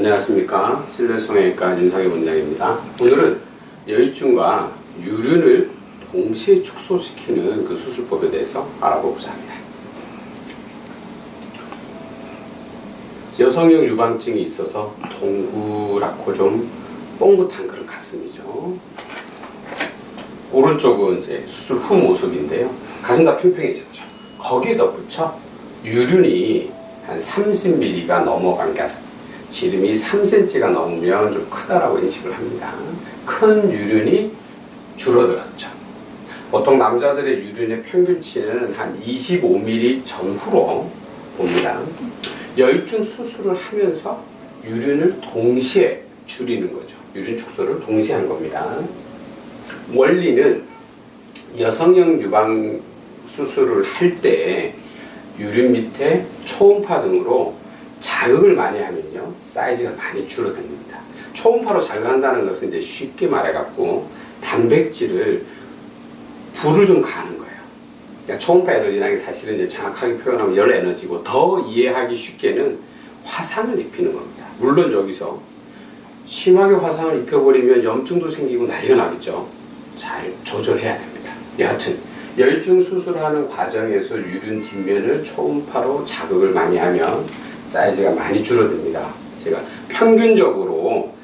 안녕하십니까 실내성형외과 윤상희 원장입니다. 오늘은 여유증과 유륜을 동시에 축소시키는 그 수술법에 대해서 알아보고자 합니다. 여성용 유방증이 있어서 동그랗고 좀 뻥긋한 그런 가슴이죠. 오른쪽은 이제 수술 후 모습인데요. 가슴 다 팽팽해졌죠. 거기에 덧붙여 유륜이 한 30mm가 넘어간 가슴. 지름이 3cm가 넘으면 좀 크다라고 인식을 합니다. 큰 유륜이 줄어들었죠. 보통 남자들의 유륜의 평균치는 한 25mm 전후로 봅니다. 여유증 수술을 하면서 유륜을 동시에 줄이는 거죠. 유륜 축소를 동시에 한 겁니다. 원리는 여성형 유방 수술을 할 때 유륜 밑에 초음파 등으로 자극을 많이 하면요 사이즈가 많이 줄어듭니다. 초음파로 자극한다는 것은 이제 쉽게 말해갖고 단백질을 불을 좀 가는 거예요. 그러니까 초음파 에너지라는 게 사실은 이제 정확하게 표현하면 열 에너지고 더 이해하기 쉽게는 화상을 입히는 겁니다. 물론 여기서 심하게 화상을 입혀버리면 염증도 생기고 난리가 나겠죠. 잘 조절해야 됩니다. 여하튼 열증 수술하는 과정에서 유륜 뒷면을 초음파로 자극을 많이 하면 사이즈가 많이 줄어듭니다. 제가 평균적으로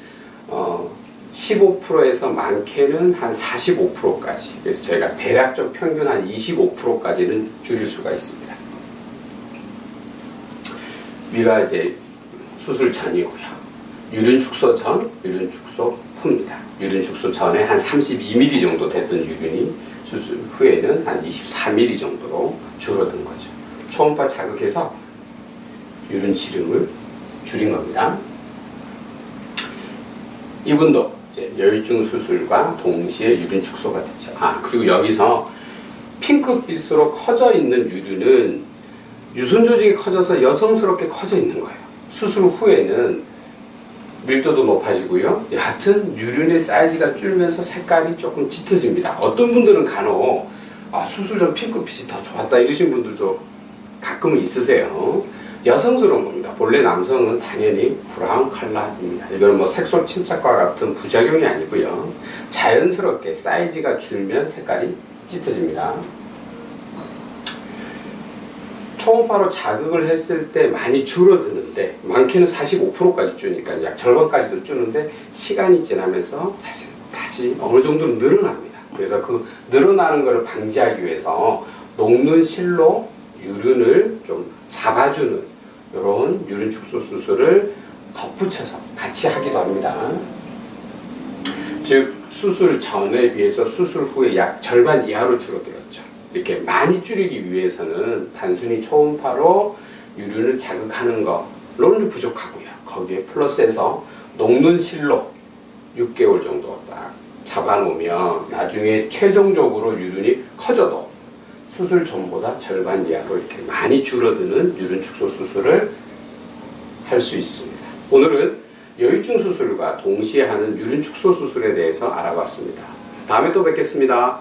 어, 15%에서 많게는 한 45%까지 그래서 저희가 대략적 평균 한 25%까지는 줄일 수가 있습니다. 위가 이제 수술 전이고요. 유륜 축소 전, 유륜 축소 후입니다. 유륜 축소 전에 한 32mm 정도 됐던 유륜이 수술 후에는 한 24mm 정도로 줄어든 거죠. 초음파 자극해서 유륜 지름을 줄인 겁니다. 이분도 이제 열중 수술과 동시에 유륜 축소가 되죠. 아 그리고 여기서 핑크빛으로 커져 있는 유륜은 유선 조직이 커져서 여성스럽게 커져 있는 거예요. 수술 후에는 밀도도 높아지고요. 여하튼 유륜의 사이즈가 줄면서 색깔이 조금 짙어집니다. 어떤 분들은 간혹 아, 수술 전 핑크빛이 더 좋았다 이러신 분들도 가끔은 있으세요. 여성스러운 겁니다. 본래 남성은 당연히 브라운 컬러입니다. 이거는 뭐 색소 침착과 같은 부작용이 아니고요. 자연스럽게 사이즈가 줄면 색깔이 짙어집니다. 초음파로 자극을 했을 때 많이 줄어드는데 많게는 45%까지 주니까 약 절반까지도 주는데 시간이 지나면서 사실 다시 어느 정도는 늘어납니다. 그래서 그 늘어나는 것을 방지하기 위해서 녹는 실로 유륜을 좀 잡아주는 이런 유륜 축소 수술을 덧붙여서 같이 하기도 합니다. 즉 수술 전에 비해서 수술 후에 약 절반 이하로 줄어들었죠. 이렇게 많이 줄이기 위해서는 단순히 초음파로 유륜을 자극하는 것로는 좀 부족하고요. 거기에 플러스해서 녹는 실로 6개월 정도 딱 잡아놓으면 나중에 최종적으로 유륜이 커져도 수술 전보다 절반 이하로 이렇게 많이 줄어드는 유륜 축소 수술을 할 수 있습니다. 오늘은 여유증 수술과 동시에 하는 유륜 축소 수술에 대해서 알아봤습니다. 다음에 또 뵙겠습니다.